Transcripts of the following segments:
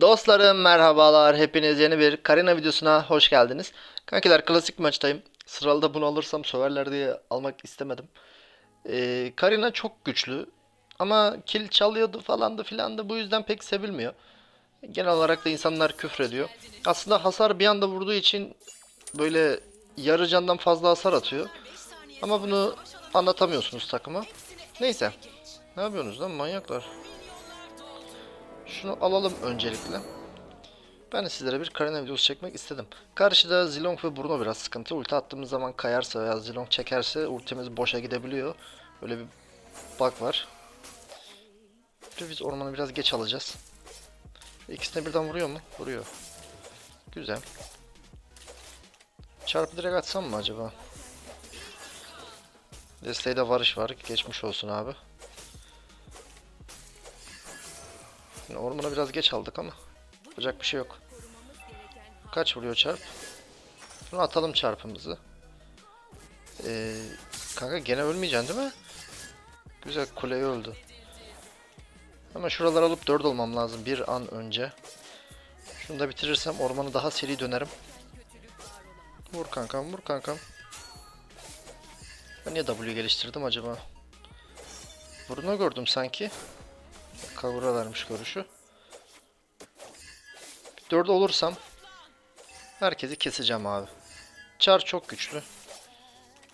Dostlarım merhabalar. Hepiniz yeni bir Karina videosuna hoş geldiniz. Kankiler klasik maçtayım. Sıralı da bunu alırsam söverler diye almak istemedim. Ee, Karina çok güçlü. Ama kill çalıyordu falandı filandı. Bu yüzden pek sevilmiyor. Genel olarak da insanlar küfrediyor. Aslında hasar bir anda vurduğu için böyle yarı candan fazla hasar atıyor. Ama bunu anlatamıyorsunuz takıma. Neyse. Ne yapıyorsunuz lan manyaklar? Şunu alalım öncelikle. Ben de sizlere bir Karina videosu çekmek istedim. Karşıda Zilong ve Bruno biraz sıkıntı. Ulti attığımız zaman kayarsa veya Zilong çekerse ultimiz boşa gidebiliyor. Öyle bir bug var. Biz ormanı biraz geç alacağız. İkisine birden vuruyor mu? Vuruyor. Güzel. Çarpı direkt atsam mı acaba? Desteği de varış var. Geçmiş olsun abi. Ormana biraz geç aldık ama yapacak bir şey yok. Kaç vuruyor çarp? Şunu atalım çarpımızı. Ee, kanka gene ölmeyeceksin değil mi? Güzel kuleye öldü. Ama şuraları alıp 4 olmam lazım bir an önce. Şunu da bitirirsem ormanı daha seri dönerim. Vur kankam vur kankam. Ben niye W geliştirdim acaba? Bruno gördüm sanki. Kavura vermiş görüşü. Dörde olursam herkesi keseceğim abi. Çar çok güçlü.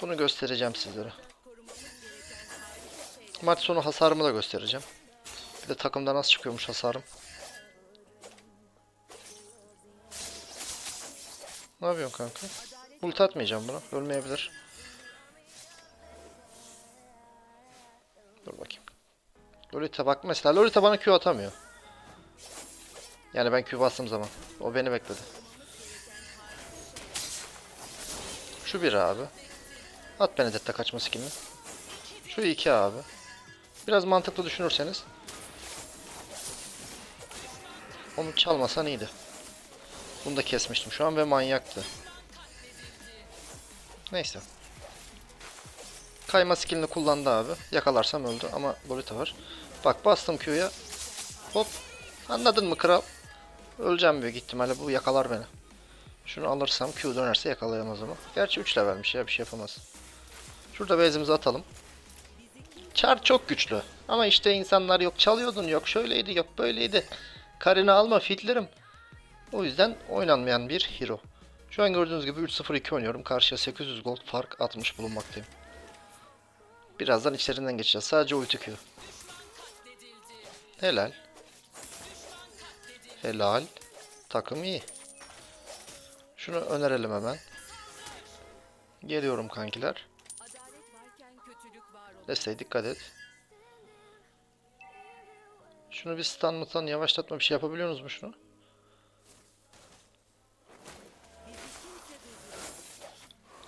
Bunu göstereceğim sizlere. Maç sonu hasarımı da göstereceğim. Bir de takımda nasıl çıkıyormuş hasarım. Ne yapıyorsun kanka? Ulti atmayacağım buna. Ölmeyebilir. Dur bakayım. Lolita bak mesela Lolita bana Q atamıyor. Yani ben Q bastığım zaman. O beni bekledi. Şu bir abi. At Benedetta kaçma skillini. Şu iki abi. Biraz mantıklı düşünürseniz. Onu çalmasan iyiydi. Bunu da kesmiştim şu an ve manyaktı. Neyse. Kayma skillini kullandı abi. Yakalarsam öldü ama Lolita var. Bak bastım Q'ya. Hop. Anladın mı kral? Öleceğim büyük ihtimalle bu yakalar beni. Şunu alırsam Q dönerse yakalayamaz ama. Gerçi 3 levelmiş ya bir şey yapamaz. Şurada base'imizi atalım. Char çok güçlü. Ama işte insanlar yok çalıyordun yok şöyleydi yok böyleydi. Karını alma fitlerim. O yüzden oynanmayan bir hero. Şu an gördüğünüz gibi 3-0-2 oynuyorum. Karşıya 800 gold fark atmış bulunmaktayım. Birazdan içlerinden geçeceğiz. Sadece ulti Q. Helal. Helal. Takım iyi. Şunu önerelim hemen. Geliyorum kankiler. Desteğe dikkat et. Şunu bir stun mutan yavaşlatma bir şey yapabiliyorsunuz mu şunu?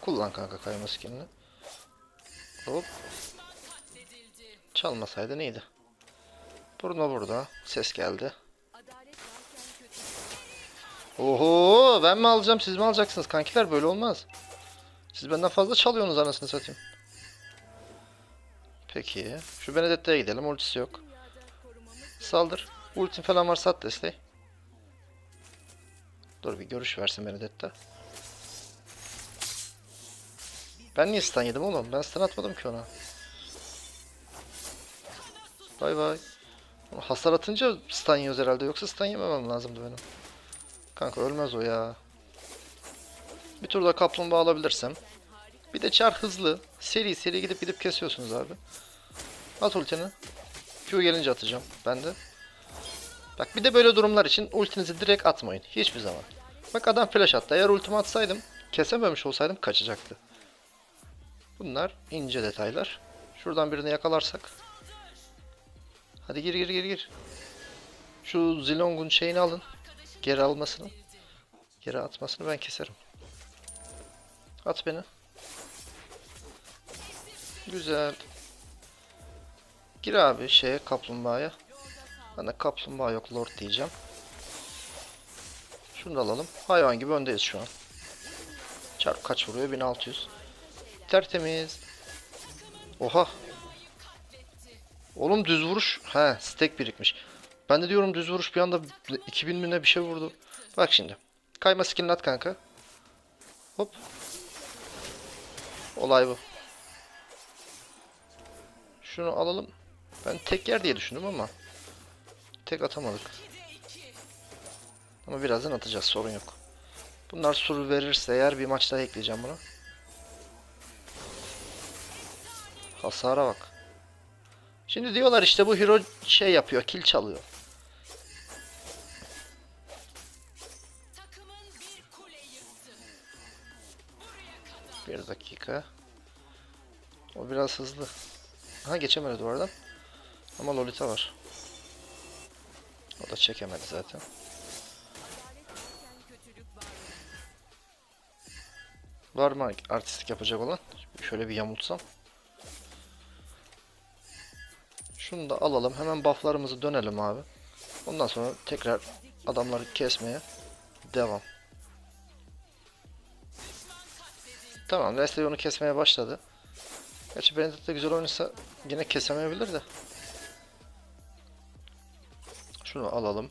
Kullan kanka kayma skinini. Hop. Çalmasaydın iyiydi. Bruno burada. Ses geldi. Oho ben mi alacağım siz mi alacaksınız kankiler böyle olmaz. Siz benden fazla çalıyorsunuz anasını satayım. Peki şu Benedetta'ya gidelim ultisi yok. Saldır. Ultin falan var sat desteği. Dur bir görüş versin Benedetta. Ben niye stun yedim oğlum? Ben stun atmadım ki ona. Bay bay. Hasar atınca stun yiyoruz herhalde. Yoksa stun yememem lazımdı benim. Kanka ölmez o ya. Bir turda kaplumbağa alabilirsem. Bir de çar hızlı. Seri seri gidip gidip kesiyorsunuz abi. At ultini. Q gelince atacağım. Ben de. Bak bir de böyle durumlar için ultinizi direkt atmayın. Hiçbir zaman. Bak adam flash attı. Eğer ultimi atsaydım kesememiş olsaydım kaçacaktı. Bunlar ince detaylar. Şuradan birini yakalarsak. Hadi gir gir gir gir. Şu Zilong'un şeyini alın. Geri almasını. Geri atmasını ben keserim. At beni. Güzel. Gir abi şeye kaplumbağaya. De kaplumbağa yok lord diyeceğim. Şunu da alalım. Hayvan gibi öndeyiz şu an. Çarp kaç vuruyor? 1600. Tertemiz. Oha. Oğlum düz vuruş. He, stack birikmiş. Ben de diyorum düz vuruş bir anda 2000 mi bir şey vurdu. Bak şimdi. Kayma skillini at kanka. Hop. Olay bu. Şunu alalım. Ben tek yer diye düşündüm ama tek atamadık. Ama birazdan atacağız sorun yok. Bunlar sur verirse eğer bir maç daha ekleyeceğim buna. Hasara bak. Şimdi diyorlar işte bu hero şey yapıyor, kill çalıyor. Bir dakika. O biraz hızlı. Ha geçemedi duvardan. Ama Lolita var. O da çekemedi zaten. Var mı artistik yapacak olan? Şöyle bir yamultsam. Şunu da alalım. Hemen bufflarımızı dönelim abi. Ondan sonra tekrar adamları kesmeye devam. Tamam, Leslie onu kesmeye başladı. Gerçi Benedict de güzel oynasa yine kesemeyebilir de. Şunu alalım.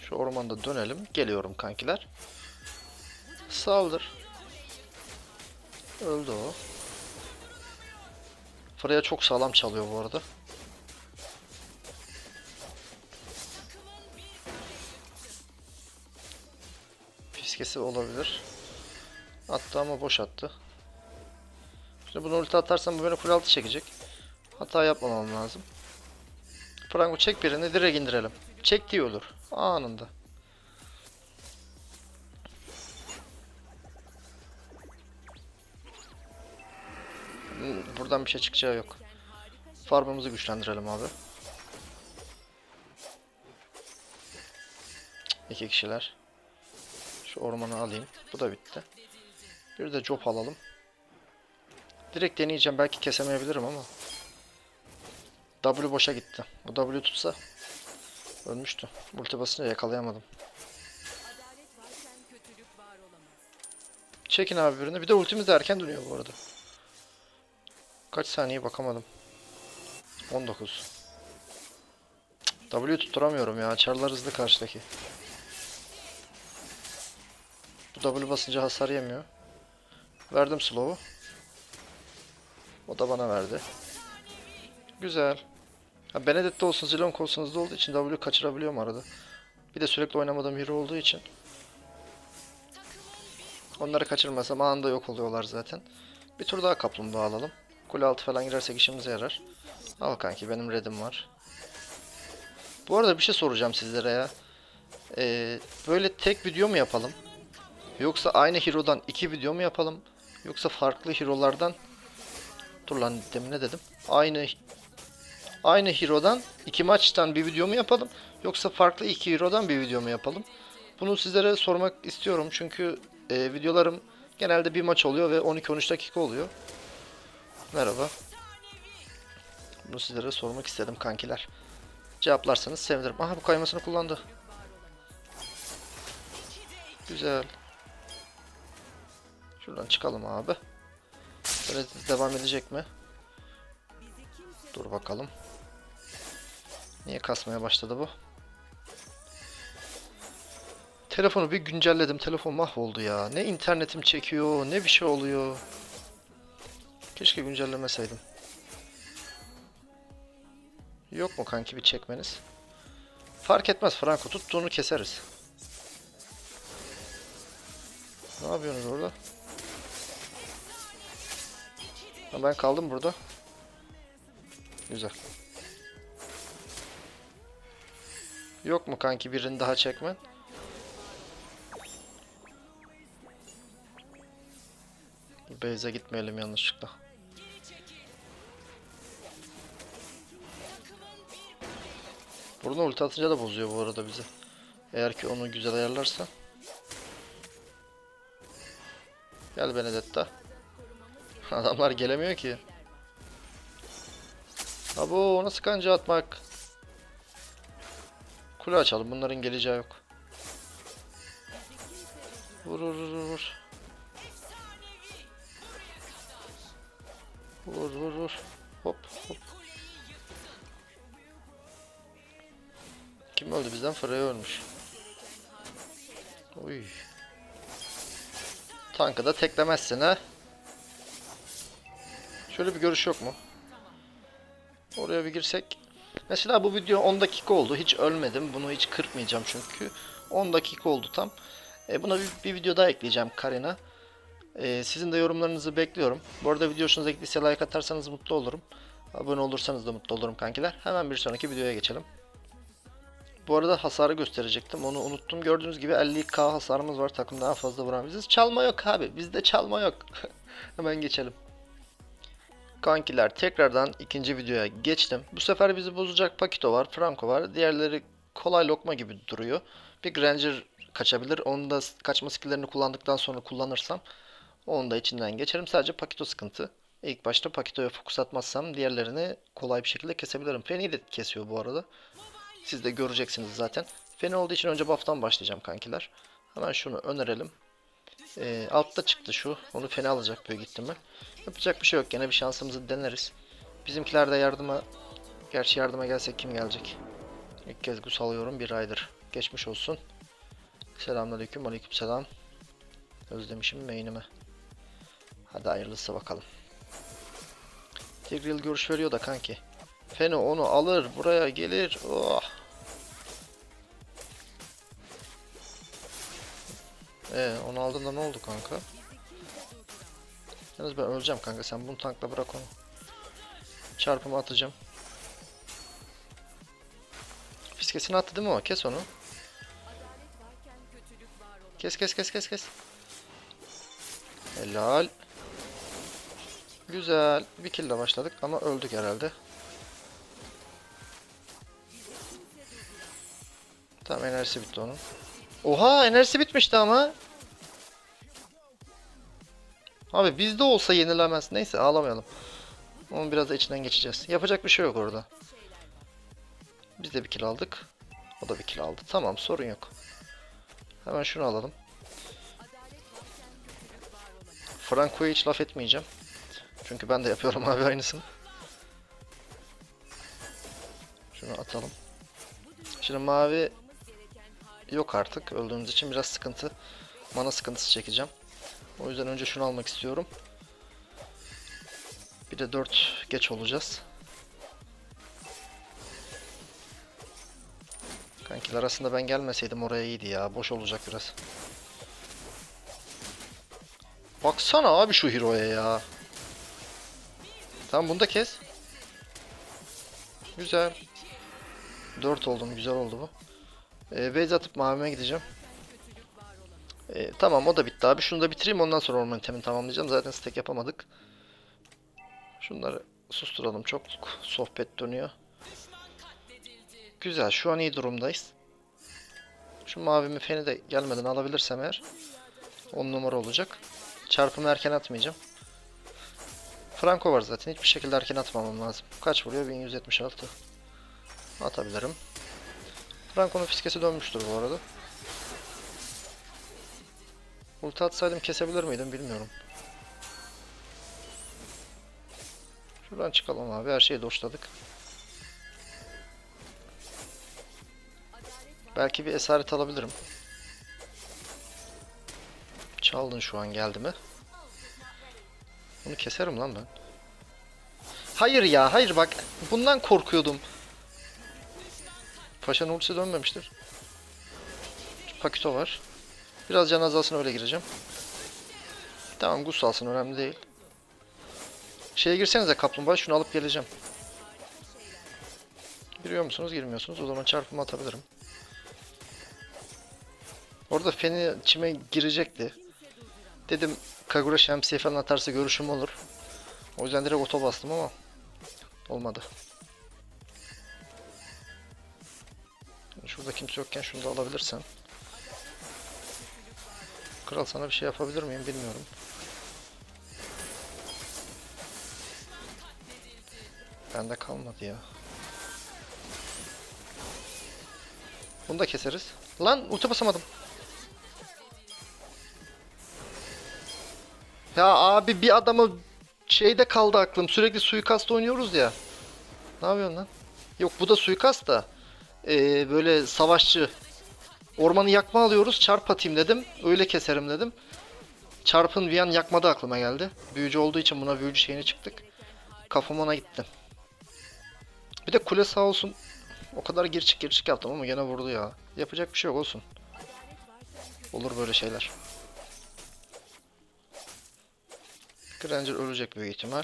Şu ormanda dönelim. Geliyorum kankiler. Saldır. Öldü o. Freya çok sağlam çalıyor bu arada. Fiskesi olabilir. Attı ama boş attı. Şimdi bunu ulti atarsam bu beni full altı çekecek. Hata yapmamam lazım. Prango çek birini direkt indirelim. Çek diye olur. Anında. Buradan bir şey çıkacağı yok. Farmımızı güçlendirelim abi. İki kişiler. Şu ormanı alayım. Bu da bitti. Bir de job alalım. Direkt deneyeceğim. Belki kesemeyebilirim ama. W boşa gitti. Bu W tutsa ölmüştü. Multi basınca yakalayamadım. Çekin abi birini. Bir de ultimiz de erken dönüyor bu arada. Kaç saniye bakamadım. 19. Cık, W tutturamıyorum ya. Çarlar hızlı karşıdaki. Bu W basınca hasar yemiyor. Verdim slow'u. O da bana verdi. Güzel. Ha, Benedict'te olsun, Zilonk olsun hızlı olduğu için W kaçırabiliyorum arada. Bir de sürekli oynamadığım hero olduğu için. Onları kaçırmasam anında yok oluyorlar zaten. Bir tur daha kaplumbağa alalım. Kule altı falan girersek işimize yarar. Al kanki benim redim var. Bu arada bir şey soracağım sizlere ya. Ee, böyle tek video mu yapalım? Yoksa aynı hero'dan iki video mu yapalım? Yoksa farklı hero'lardan Dur lan demin ne dedim? Aynı aynı hero'dan iki maçtan bir video mu yapalım? Yoksa farklı iki hero'dan bir video mu yapalım? Bunu sizlere sormak istiyorum çünkü e, videolarım genelde bir maç oluyor ve 12-13 dakika oluyor. Merhaba. Bunu sizlere sormak istedim kankiler. Cevaplarsanız sevinirim. Aha bu kaymasını kullandı. Güzel. Şuradan çıkalım abi. Böyle devam edecek mi? Dur bakalım. Niye kasmaya başladı bu? Telefonu bir güncelledim. Telefon mahvoldu ya. Ne internetim çekiyor, ne bir şey oluyor. Keşke güncellemeseydim. Yok mu kanki bir çekmeniz? Fark etmez Franco. Tuttuğunu keseriz. Ne yapıyorsunuz orada? Ha, ben kaldım burada. Güzel. Yok mu kanki birini daha çekmen? Beyze gitmeyelim yanlışlıkla. Burada ulti atınca da bozuyor bu arada bizi. Eğer ki onu güzel ayarlarsa. Gel Benedetta. Adamlar gelemiyor ki. Abo nasıl kanca atmak? Kule açalım. Bunların geleceği yok. Vur vur vur vur. Vur vur vur. Hop hop. Kim öldü bizden? Freya ölmüş. Uy. Tankı da teklemezsin ha. Şöyle bir görüş yok mu? Oraya bir girsek. Mesela bu video 10 dakika oldu. Hiç ölmedim. Bunu hiç kırpmayacağım çünkü. 10 dakika oldu tam. E, buna bir, bir video daha ekleyeceğim Karina. E, sizin de yorumlarınızı bekliyorum. Bu arada video hoşunuza gittiyse like atarsanız mutlu olurum. Abone olursanız da mutlu olurum kankiler. Hemen bir sonraki videoya geçelim. Bu arada hasarı gösterecektim. Onu unuttum. Gördüğünüz gibi 50k hasarımız var. Takım daha fazla vuran biziz. Çalma yok abi. Bizde çalma yok. Hemen geçelim. Kankiler tekrardan ikinci videoya geçtim. Bu sefer bizi bozacak Pakito var, Franco var. Diğerleri kolay lokma gibi duruyor. Bir Granger kaçabilir. Onu da kaçma skilllerini kullandıktan sonra kullanırsam onu da içinden geçerim. Sadece Pakito sıkıntı. İlk başta Pakito'ya fokus atmazsam diğerlerini kolay bir şekilde kesebilirim. Feni de kesiyor bu arada. Siz de göreceksiniz zaten. Feni olduğu için önce buff'tan başlayacağım kankiler. Hemen şunu önerelim. Ee, altta çıktı şu. Onu fena alacak büyük ihtimal. Yapacak bir şey yok. Gene bir şansımızı deneriz. Bizimkiler de yardıma... Gerçi yardıma gelsek kim gelecek? İlk kez gus alıyorum. Bir aydır. Geçmiş olsun. Selamünaleyküm. Aleykümselam. Özlemişim main'imi. Hadi hayırlısı bakalım. Tigreal görüş veriyor da kanki. Feno onu alır. Buraya gelir. Oh. Ee, onu aldığında ne oldu kanka? Yalnız ben öleceğim kanka. Sen bunu tankla bırak onu. Çarpımı atacağım. Fiskesini attı değil mi o? Kes onu. Kes kes kes kes kes. Helal. Güzel. Bir kill başladık ama öldük herhalde. Tamam enerjisi bitti onun. Oha enerjisi bitmişti ama. Abi bizde olsa yenilemez. Neyse ağlamayalım. Onun biraz da içinden geçeceğiz. Yapacak bir şey yok orada. Biz de bir kill aldık. O da bir kill aldı. Tamam sorun yok. Hemen şunu alalım. Franco'ya hiç laf etmeyeceğim. Çünkü ben de yapıyorum abi aynısını. Şunu atalım. Şimdi mavi yok artık. Öldüğümüz için biraz sıkıntı. Mana sıkıntısı çekeceğim. O yüzden önce şunu almak istiyorum. Bir de 4 geç olacağız. Kankiler arasında ben gelmeseydim oraya iyiydi ya. Boş olacak biraz. Baksana abi şu hero'ya ya. Tamam bunu da kes. Güzel. 4 oldum. Güzel oldu bu. Ee, base atıp mavime gideceğim. Ee, tamam o da bitti abi. Şunu da bitireyim ondan sonra orman itemini tamamlayacağım. Zaten stack yapamadık. Şunları susturalım. Çok sohbet dönüyor. Güzel. Şu an iyi durumdayız. Şu mavimi feni de gelmeden alabilirsem eğer 10 numara olacak. Çarpımı erken atmayacağım. Franco var zaten. Hiçbir şekilde erken atmamam lazım. Kaç vuruyor? 1176. Atabilirim. Franco'nun fiskesi dönmüştür bu arada. Ulti atsaydım kesebilir miydim bilmiyorum. Şuradan çıkalım abi. Her şeyi doşladık. Belki bir esaret alabilirim. Çaldın şu an geldi mi? Bunu keserim lan ben. Hayır ya hayır bak. Bundan korkuyordum. Paşa'nın ultisi dönmemiştir. Pakito var. Biraz can azalsın öyle gireceğim. Tamam Gus alsın önemli değil. Şeye girsenize kaplumbağa şunu alıp geleceğim. Giriyor musunuz girmiyorsunuz o zaman çarpımı atabilirim. Orada Feni çime girecekti. Dedim Kagura şemsiye falan atarsa görüşüm olur. O yüzden direkt oto bastım ama olmadı. Şurada kimse yokken şunu da alabilirsen. Kral sana bir şey yapabilir miyim bilmiyorum. Bende kalmadı ya. Bunu da keseriz. Lan ulti basamadım. Ya abi bir adamı şeyde kaldı aklım. Sürekli suikast oynuyoruz ya. Ne yapıyorsun lan? Yok bu da suikast da. Ee, böyle savaşçı. Ormanı yakma alıyoruz. Çarp atayım dedim. Öyle keserim dedim. Çarpın bir an yakmadı aklıma geldi. Büyücü olduğu için buna büyücü şeyine çıktık. Kafam ona gitti. Bir de kule sağ olsun. O kadar gir çık gir çık yaptım ama gene vurdu ya. Yapacak bir şey yok olsun. Olur böyle şeyler. Granger ölecek büyük ihtimal.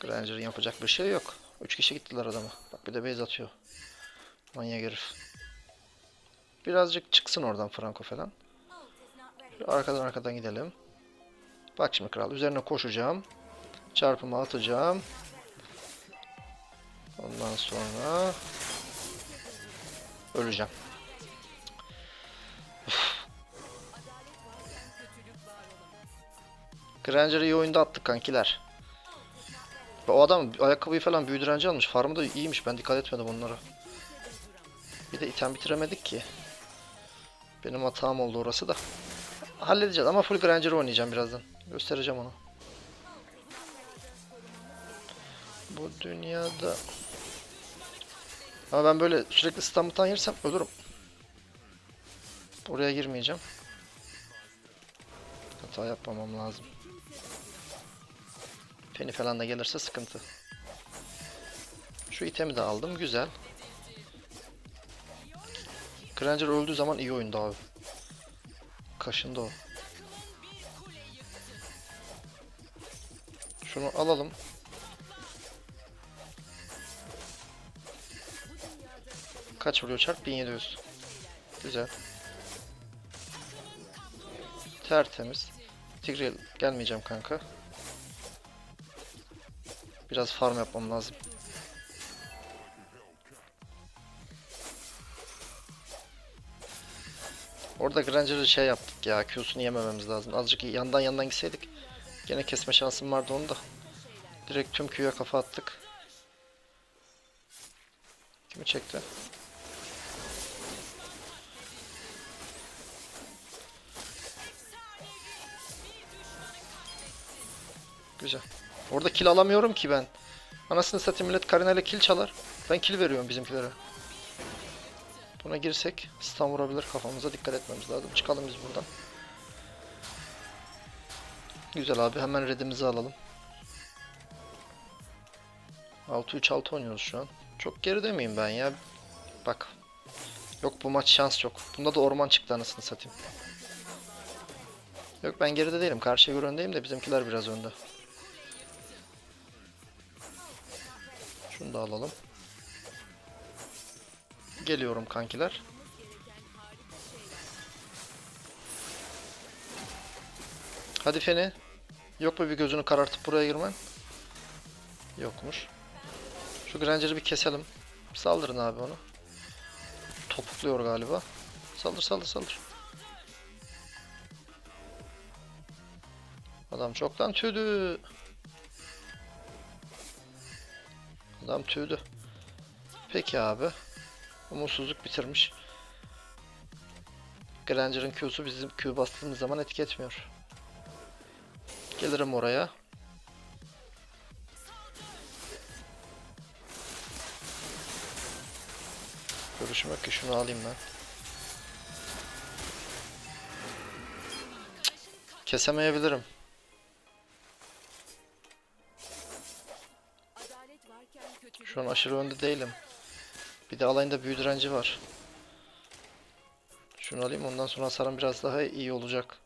Granger'ın yapacak bir şey yok. Üç kişi gittiler adama. Bak bir de base atıyor. Manyak herif. Birazcık çıksın oradan Franco falan. Arkadan arkadan gidelim. Bak şimdi kral üzerine koşacağım. Çarpımı atacağım. Ondan sonra öleceğim. Granger'ı iyi oyunda attık kankiler. O adam ayakkabıyı falan büyü direnci almış. Farmı da iyiymiş. Ben dikkat etmedim onlara. Bir de item bitiremedik ki. Benim hatam oldu orası da. Halledeceğiz ama full Granger oynayacağım birazdan. Göstereceğim onu. Bu dünyada... Ama ben böyle sürekli İstanbul'dan yersem ölürüm. Oraya girmeyeceğim. Hata yapmamam lazım. Penny falan da gelirse sıkıntı. Şu itemi de aldım. Güzel. Granger öldüğü zaman iyi oyundu abi. Kaşındı o. Şunu alalım. Kaç vuruyor çarp? 1700. Güzel. Tertemiz. Tigreal gelmeyeceğim kanka. Biraz farm yapmam lazım. Orada Granger'ı şey yaptık ya. Q'sunu yemememiz lazım. Azıcık yandan yandan gitseydik. Gene kesme şansım vardı onu da. Direkt tüm Q'ya kafa attık. Kimi çekti? Güzel. Orada kill alamıyorum ki ben. Anasını satayım millet Karina ile kill çalar. Ben kill veriyorum bizimkilere. Buna girsek stun vurabilir kafamıza dikkat etmemiz lazım. Çıkalım biz buradan. Güzel abi hemen redimizi alalım. 6-3-6 oynuyoruz şu an. Çok geride miyim ben ya? Bak. Yok bu maç şans çok. Bunda da orman çıktı anasını satayım. Yok ben geride değilim. Karşıya göre öndeyim de bizimkiler biraz önde. Şunu da alalım. Geliyorum kankiler. Hadi Feni. Yok mu bir gözünü karartıp buraya girmen? Yokmuş. Şu Granger'ı bir keselim. Saldırın abi onu. Topukluyor galiba. Saldır saldır saldır. Adam çoktan tüydü. Adam tüydü. Peki abi. Umutsuzluk bitirmiş. Granger'ın Q'su bizim Q bastığımız zaman etki etmiyor. Gelirim oraya. Görüşüm yok ki şunu alayım ben. Kesemeyebilirim. Şu an aşırı önde değilim. Bir de alayında büyü direnci var. Şunu alayım ondan sonra hasarım biraz daha iyi olacak.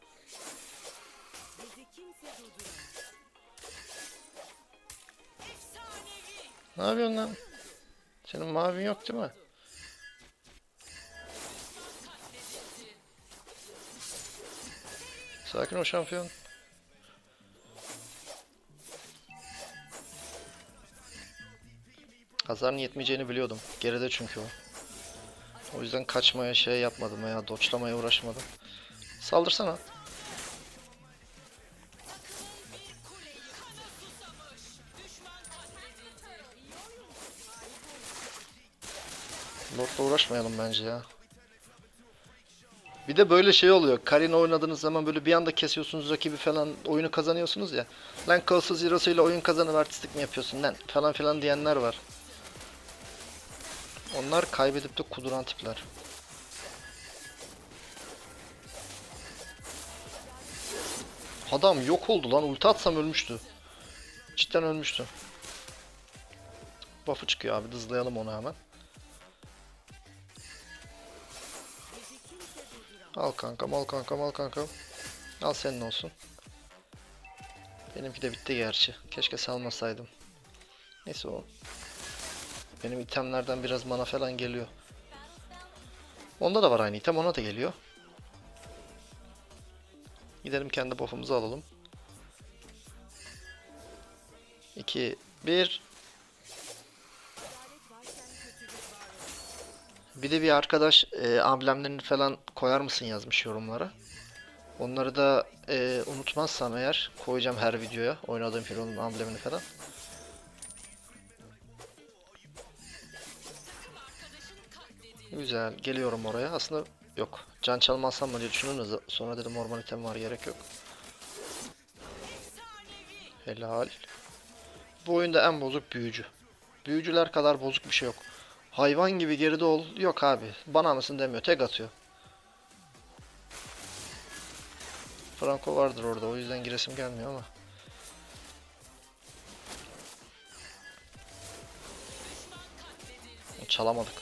Ne yapıyorsun lan? Senin mavin yok değil mi? Sakin ol şampiyon. Hasarın yetmeyeceğini biliyordum. Geride çünkü o. O yüzden kaçmaya şey yapmadım veya doçlamaya uğraşmadım. Saldırsana. Lord'la uğraşmayalım bence ya. Bir de böyle şey oluyor. Karin oynadığınız zaman böyle bir anda kesiyorsunuz rakibi falan oyunu kazanıyorsunuz ya. Lan Colossus Zero'su ile oyun kazanıp artistlik mi yapıyorsun lan falan filan diyenler var. Onlar kaybedip de kuduran tipler. Adam yok oldu lan. Ulti atsam ölmüştü. Cidden ölmüştü. Buff'ı çıkıyor abi. Hızlayalım onu hemen. Al kankam, al kankam, al kankam. Al senin olsun. Benimki de bitti gerçi. Keşke salmasaydım. Neyse o. Benim itemlerden biraz mana falan geliyor. Onda da var aynı item, ona da geliyor. Gidelim kendi buff'umuzu alalım. 2 1 Bir de bir arkadaş e, amblemlerini falan koyar mısın yazmış yorumlara. Onları da e, unutmazsam eğer koyacağım her videoya oynadığım hero'nun amblemini falan. Güzel geliyorum oraya. Aslında yok. Can çalmazsam mı diye düşündüm sonra dedim orman item var gerek yok. Helal. Bu oyunda en bozuk büyücü. Büyücüler kadar bozuk bir şey yok. Hayvan gibi geride ol. Yok abi. Bana mısın demiyor. Tek atıyor. Franco vardır orada. O yüzden giresim gelmiyor ama. Çalamadık.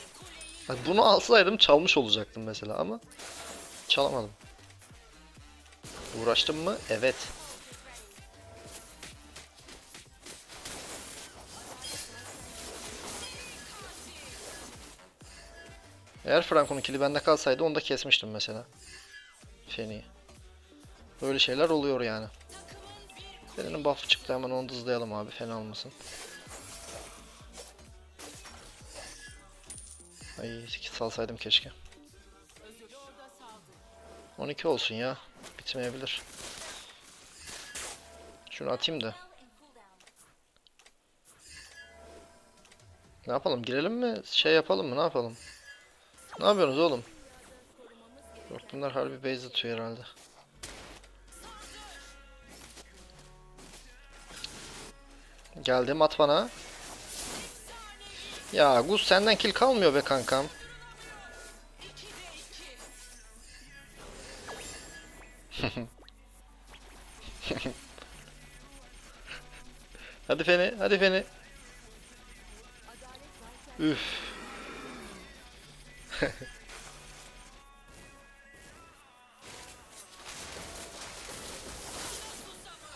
Bunu alsaydım çalmış olacaktım mesela ama çalamadım. Uğraştım mı? Evet. Eğer Franco'nun kili bende kalsaydı onu da kesmiştim mesela. Feni. Böyle şeyler oluyor yani. Fener'in buff'ı çıktı hemen onu hızlayalım abi fena olmasın. Ay 8 salsaydım keşke. 12 olsun ya. Bitmeyebilir. Şunu atayım da. Ne yapalım? Girelim mi? Şey yapalım mı? Ne yapalım? Ne yapıyorsunuz oğlum? Yok bunlar harbi base atıyor herhalde. Geldim at bana. Ya Gus senden kill kalmıyor be kankam. hadi Feni, hadi Feni. Üf.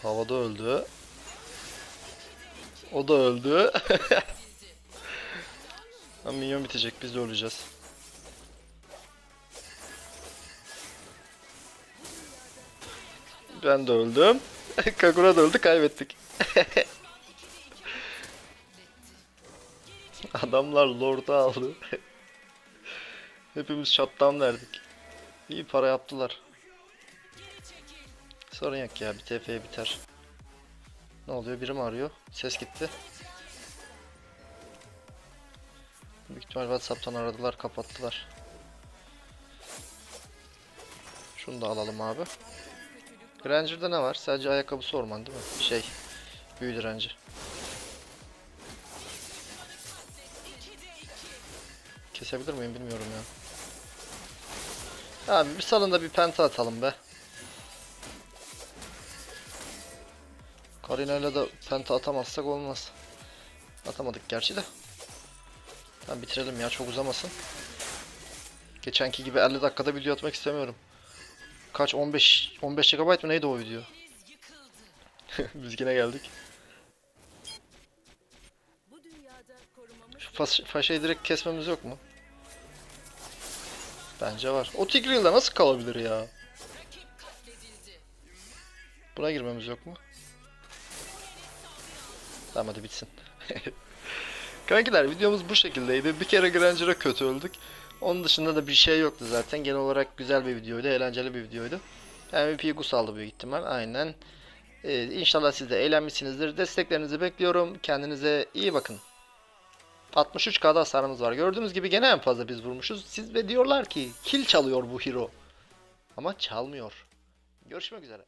Havada öldü. O da öldü. Ha, minyon bitecek biz de öleceğiz. Ben de öldüm. Kagura da öldü kaybettik. Adamlar lord'u aldı. Hepimiz shutdown verdik. İyi para yaptılar. Sorun yok ya bir TF'ye biter. Ne oluyor? Biri mi arıyor? Ses gitti. Büyük ihtimal Whatsapp'tan aradılar, kapattılar. Şunu da alalım abi. Granger'da ne var? Sadece ayakkabısı orman değil mi? Şey, büyü direnci. Kesebilir miyim bilmiyorum ya. Abi bir salında bir penta atalım be. Karina'yla da penta atamazsak olmaz. Atamadık gerçi de. Tamam bitirelim ya çok uzamasın. Geçenki gibi 50 dakikada video atmak istemiyorum. Kaç 15 15 GB mı neydi o video? Biz yine geldik. Şu fas faşayı direkt kesmemiz yok mu? Bence var. O Tigreal'da nasıl kalabilir ya? Buna girmemiz yok mu? Tamam hadi bitsin. Kankiler videomuz bu şekildeydi. Bir kere Granger'a kötü öldük. Onun dışında da bir şey yoktu zaten. Genel olarak güzel bir videoydu. Eğlenceli bir videoydu. MVP Gus aldı büyük ihtimal. Aynen. Ee, inşallah siz de eğlenmişsinizdir. Desteklerinizi bekliyorum. Kendinize iyi bakın. 63k'da hasarımız var. Gördüğünüz gibi gene en fazla biz vurmuşuz. Siz ve diyorlar ki kill çalıyor bu hero. Ama çalmıyor. Görüşmek üzere.